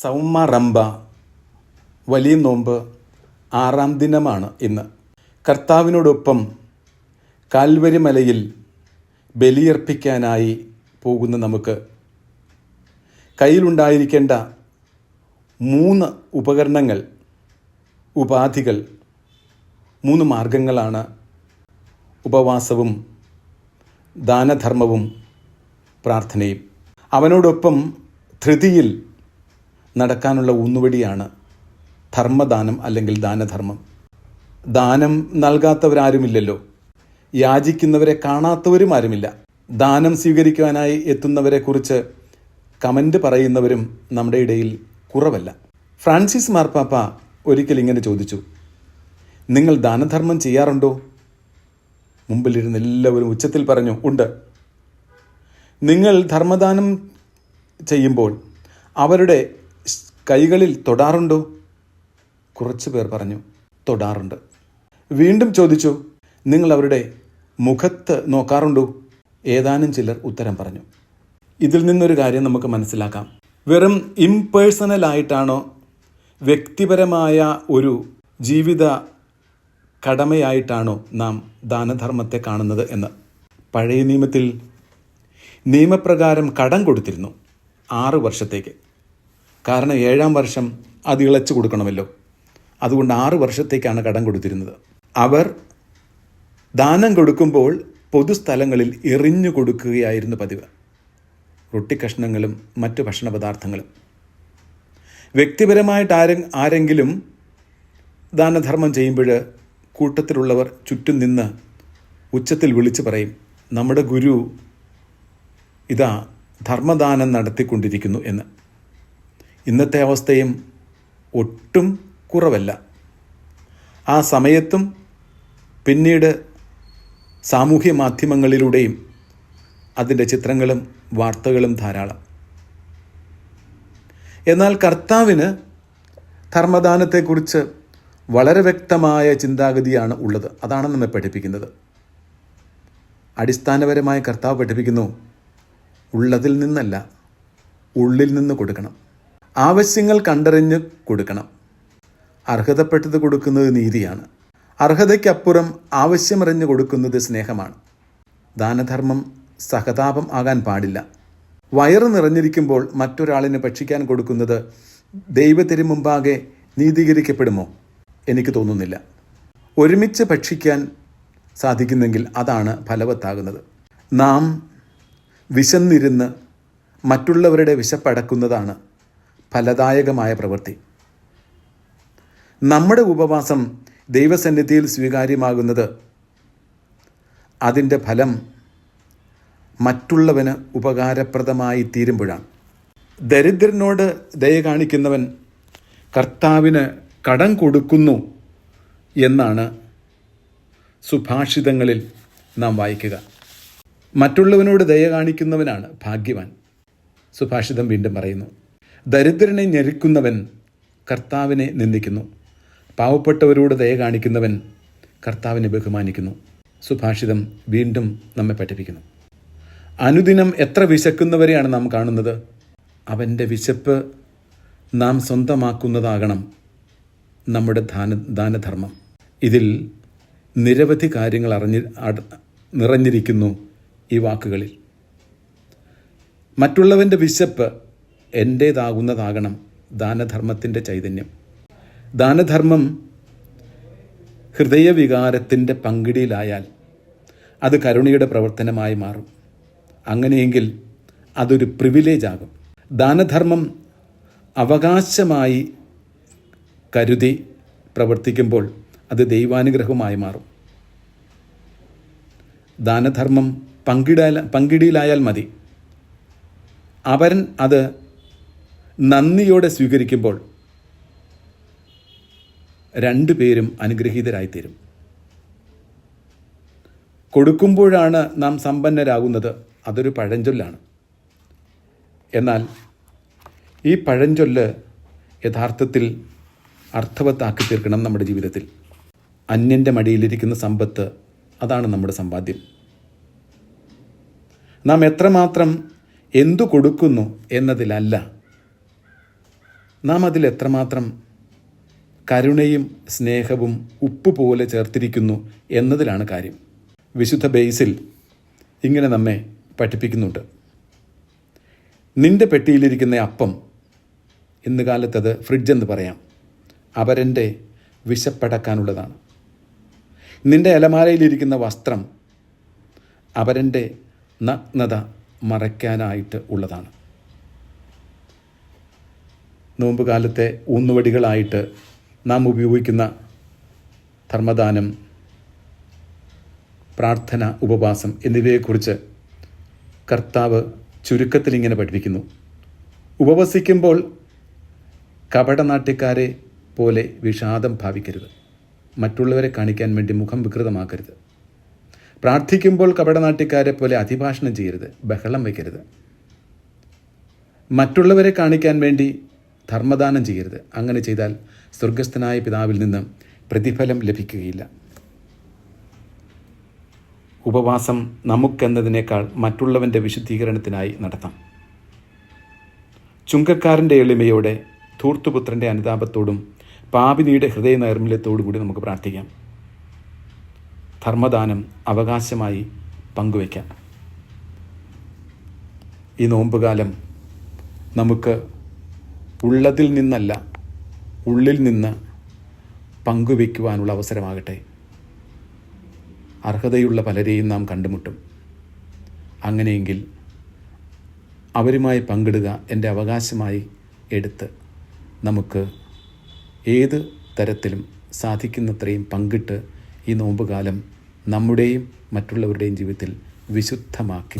Zouma റംബ വലിയ നോമ്പ് ആറാം ദിനമാണ് ഇന്ന്. കർത്താവിനോടൊപ്പം കാൽവരി മലയിൽ ബലിയർപ്പിക്കാനായി പോകുന്ന നമുക്ക് കയ്യിലുണ്ടായിരിക്കേണ്ട മൂന്ന് ഉപകരണങ്ങൾ ഉപാധികൾ മൂന്ന് മാർഗങ്ങളാണ് ഉപവാസവും ദാനധർമ്മവും പ്രാർത്ഥനയും. അവനോടൊപ്പം ധൃതിയിൽ നടക്കാനുള്ള ഊന്നുവടിയാണ് ധർമ്മദാനം അല്ലെങ്കിൽ ദാനധർമ്മം. ദാനം നൽകാത്തവരാരുമില്ലല്ലോ. യാചിക്കുന്നവരെ കാണാത്തവരും ആരുമില്ല ദാനം സ്വീകരിക്കുവാനായി എത്തുന്നവരെക്കുറിച്ച് കമന്റ് പറയുന്നവരും നമ്മുടെ ഇടയിൽ കുറവല്ല. ഫ്രാൻസിസ് മാർപ്പാപ്പ ഒരിക്കൽ ഇങ്ങനെ ചോദിച്ചു നിങ്ങൾ ദാനധർമ്മം ചെയ്യാറുണ്ടോ? മുമ്പിലിരുന്ന് എല്ലാവരും ഉച്ചത്തിൽ പറഞ്ഞു ഉണ്ട്. നിങ്ങൾ ധർമ്മദാനം ചെയ്യുമ്പോൾ അവരുടെ കൈകളിൽ തൊടാറുണ്ടോ? കുറച്ചു പേർ പറഞ്ഞു തൊടാറുണ്ട്. വീണ്ടും ചോദിച്ചു നിങ്ങൾ അവരുടെ മുഖത്ത് നോക്കാറുണ്ടോ? ഏതാനും ചിലർ ഉത്തരം പറഞ്ഞു. ഇതിൽ നിന്നൊരു കാര്യം നമുക്ക് മനസ്സിലാക്കാം. വെറും ഇംപേഴ്സണൽ ആയിട്ടാണോ വ്യക്തിപരമായ ഒരു ജീവിത കടമയായിട്ടാണോ നാം ദാനധർമ്മത്തെ കാണുന്നത് എന്ന്. പഴയ നിയമത്തിൽ നിയമപ്രകാരം കടം കൊടുത്തിരുന്നു ആറ് വർഷത്തേക്ക്. കാരണം ഏഴാം വർഷം അത് ഇളച്ചു കൊടുക്കണമല്ലോ. അതുകൊണ്ട് ആറ് വർഷത്തേക്കാണ് കടം കൊടുത്തിരുന്നത്. അവർ ദാനം കൊടുക്കുമ്പോൾ പൊതുസ്ഥലങ്ങളിൽ എറിഞ്ഞു കൊടുക്കുകയായിരുന്നു പതിവ്. റൊട്ടിക്കഷ്ണങ്ങളും മറ്റു ഭക്ഷണ പദാർത്ഥങ്ങളും വ്യക്തിപരമായിട്ട് ആരെ ആരെങ്കിലും ദാനധർമ്മം ചെയ്യുമ്പോൾ കൂട്ടത്തിലുള്ളവർ ചുറ്റും നിന്ന് ഉച്ചത്തിൽ വിളിച്ചു പറയും നമ്മുടെ ഗുരു ഇതാ ധർമ്മദാനം നടത്തിക്കൊണ്ടിരിക്കുന്നു എന്ന്. ഇന്നത്തെ അവസ്ഥയും ഒട്ടും കുറവല്ല. ആ സമയത്തും പിന്നീട് സാമൂഹ്യ മാധ്യമങ്ങളിലൂടെയും അതിന്റെ ചിത്രങ്ങളും വാർത്തകളും ധാരാളം. എന്നാൽ കർത്താവിന് ധർമ്മദാനത്തെക്കുറിച്ച് വളരെ വ്യക്തമായ ചിന്താഗതിയാണ് ഉള്ളത്. അതാണ് നമ്മെ പഠിപ്പിക്കുന്നത്. അടിസ്ഥാനപരമായ കർത്താവ് പഠിപ്പിക്കുന്നു ഉള്ളതിൽ നിന്നല്ല ഉള്ളിൽ നിന്ന് കൊടുക്കണം. ആവശ്യങ്ങൾ കണ്ടറിഞ്ഞ് കൊടുക്കണം. അർഹതപ്പെട്ടത് കൊടുക്കുന്നത് നീതിയാണ്. അർഹതയ്ക്കപ്പുറം ആവശ്യമറിഞ്ഞ് കൊടുക്കുന്നത് സ്നേഹമാണ്. ദാനധർമ്മം സഹതാപം ആകാൻ പാടില്ല. വയറ് നിറഞ്ഞിരിക്കുമ്പോൾ മറ്റൊരാളിന് ഭക്ഷിക്കാൻ കൊടുക്കുന്നത് ദൈവത്തിന് മുമ്പാകെ നീതീകരിക്കപ്പെടുമോ? എനിക്ക് തോന്നുന്നില്ല. ഒരുമിച്ച് ഭക്ഷിക്കാൻ സാധിക്കുന്നെങ്കിൽ അതാണ് ഫലവത്താകുന്നത്. നാം വിശന്നിരുന്ന് മറ്റുള്ളവരുടെ വിശപ്പടക്കുന്നതാണ് ഫലദായകമായ പ്രവൃത്തി. നമ്മുടെ ഉപവാസം ദൈവസന്നിധിയിൽ സ്വീകാര്യമാകുന്നത് അതിന്റെ ഫലം മറ്റുള്ളവന് ഉപകാരപ്രദമായി തീരുമ്പോഴാണ്. ദരിദ്രനോട് ദയ കാണിക്കുന്നവൻ കർത്താവിന് കടം കൊടുക്കുന്നു എന്നാണ് സുഭാഷിതങ്ങളിൽ നാം വായിക്കുക. മറ്റുള്ളവനോട് ദയ കാണിക്കുന്നവനാണ് ഭാഗ്യവാൻ. സുഭാഷിതം വീണ്ടും പറയുന്നു. ദരിദ്രനെ ഞെരുക്കുന്നവൻ കർത്താവിനെ നിന്ദിക്കുന്നു. പാവപ്പെട്ടവരോട് ദയ കാണിക്കുന്നവൻ കർത്താവിനെ ബഹുമാനിക്കുന്നു. സുഭാഷിതം വീണ്ടും നമ്മെ പഠിപ്പിക്കുന്നു. അനുദിനം എത്ര വിശക്കുന്നവരെയാണ് നാം കാണുന്നത്? അവന്റെ വിശപ്പ് നാം സ്വന്തമാക്കുന്നതാകണം നമ്മുടെ ദാന ദാനധർമ്മം. ഇതിൽ നിരവധി കാര്യങ്ങൾ അറിഞ്ഞി നിറഞ്ഞിരിക്കുന്നു ഈ വാക്കുകളിൽ. മറ്റുള്ളവന്റെ വിശപ്പ് എന്റേതാകുന്നതാകണം ദാനധർമ്മത്തിന്റെ ചൈതന്യം. ദാനധർമ്മം ഹൃദയവികാരത്തിന്റെ പങ്കിടിയിലായാൽ അത് കരുണയുടെ പ്രവർത്തനമായി മാറും. അങ്ങനെയെങ്കിൽ അതൊരു പ്രിവിലേജ് ആകും ദാനധർമ്മം അവകാശമായി കരുതി പ്രവർത്തിക്കുമ്പോൾ അത് ദൈവാനുഗ്രഹമായി മാറും. ദാനധർമ്മം പങ്കിടാൽ പങ്കിടിയിലായാൽ മതി. അവൻ അത് നന്ദിയോടെ സ്വീകരിക്കുമ്പോൾ രണ്ടുപേരും അനുഗ്രഹീതരായിത്തീരും. കൊടുക്കുമ്പോഴാണ് നാം സമ്പന്നരാകുന്നത് അതൊരു പഴഞ്ചൊല്ലാണ്. എന്നാൽ ഈ പഴഞ്ചൊല്ല് യഥാർത്ഥത്തിൽ അർത്ഥവത്താക്കി തീർക്കണം നമ്മുടെ ജീവിതത്തിൽ. അന്യന്റെ മടിയിലിരിക്കുന്ന സമ്പത്ത് അതാണ് നമ്മുടെ സമ്പാദ്യം. നാം എത്രമാത്രം എന്തു കൊടുക്കുന്നു എന്നതിലല്ല നാം അതിൽ എത്രമാത്രം കരുണയും സ്നേഹവും ഉപ്പ് പോലെ ചേർത്തിരിക്കുന്നു എന്നതിലാണ് കാര്യം. വിശുദ്ധ ബേസിൽ ഇങ്ങനെ നമ്മെ പഠിപ്പിക്കുന്നുണ്ട്. നിന്റെ പെട്ടിയിലിരിക്കുന്ന അപ്പം ഇന്ന് കാലത്തത് ഫ്രിഡ്ജ് എന്ന് പറയാം അവരന്റെ വിശപ്പടക്കാനുള്ളതാണ്. നിന്റെ അലമാരയിലിരിക്കുന്ന വസ്ത്രം അവരന്റെ നഗ്നത മറയ്ക്കാനായിട്ട് ഉള്ളതാണ്. നോമ്പ് കാലത്തെ ഊന്നുവടികളായിട്ട് നാം ഉപയോഗിക്കുന്ന ധർമ്മദാനം പ്രാർത്ഥന ഉപവാസം എന്നിവയെക്കുറിച്ച് കർത്താവ് ചുരുക്കത്തിൽ ഇങ്ങനെ പഠിപ്പിക്കുന്നു. ഉപവസിക്കുമ്പോൾ കപടനാട്യക്കാരെ പോലെ വിഷാദം ഭാവിക്കരുത്. മറ്റുള്ളവരെ കാണിക്കാൻ വേണ്ടി മുഖം വികൃതമാക്കരുത്. പ്രാർത്ഥിക്കുമ്പോൾ കപടനാട്യക്കാരെ പോലെ അതിഭാഷണം ചെയ്യരുത്. ബഹളം വയ്ക്കരുത്. മറ്റുള്ളവരെ കാണിക്കാൻ വേണ്ടി ധർമ്മദാനം ചെയ്യരുത്. അങ്ങനെ ചെയ്താൽ സ്വർഗസ്ഥനായ പിതാവിൽ നിന്ന് പ്രതിഫലം ലഭിക്കുകയില്ല. ഉപവാസം നമുക്കെന്നതിനേക്കാൾ മറ്റുള്ളവന്റെ വിശുദ്ധീകരണത്തിനായി നടത്താം. ചുങ്കക്കാരന്റെ എളിമയോടെ ധൂർത്തുപുത്രന്റെ അനുതാപത്തോടും പാപിനിയുടെ ഹൃദയ കൂടി നമുക്ക് പ്രാർത്ഥിക്കാം. ധർമ്മദാനം അവകാശമായി പങ്കുവയ്ക്കാം. ഈ നോമ്പുകാലം നമുക്ക് ഉള്ളതിൽ നിന്നല്ല ഉള്ളിൽ നിന്ന് പങ്കുവയ്ക്കുവാനുള്ള അവസരമാകട്ടെ. അർഹതയുള്ള പലരെയും നാം കണ്ടുമുട്ടും. അങ്ങനെയെങ്കിൽ അവരുമായി പങ്കിടുക എന്റെ അവകാശമായി എടുത്ത് നമുക്ക് ഏത് തരത്തിലും സാധിക്കുന്നത്രയും പങ്കിട്ട് ഈ നോമ്പുകാലം നമ്മുടെയും മറ്റുള്ളവരുടെയും ജീവിതത്തിൽ വിശുദ്ധമാക്കി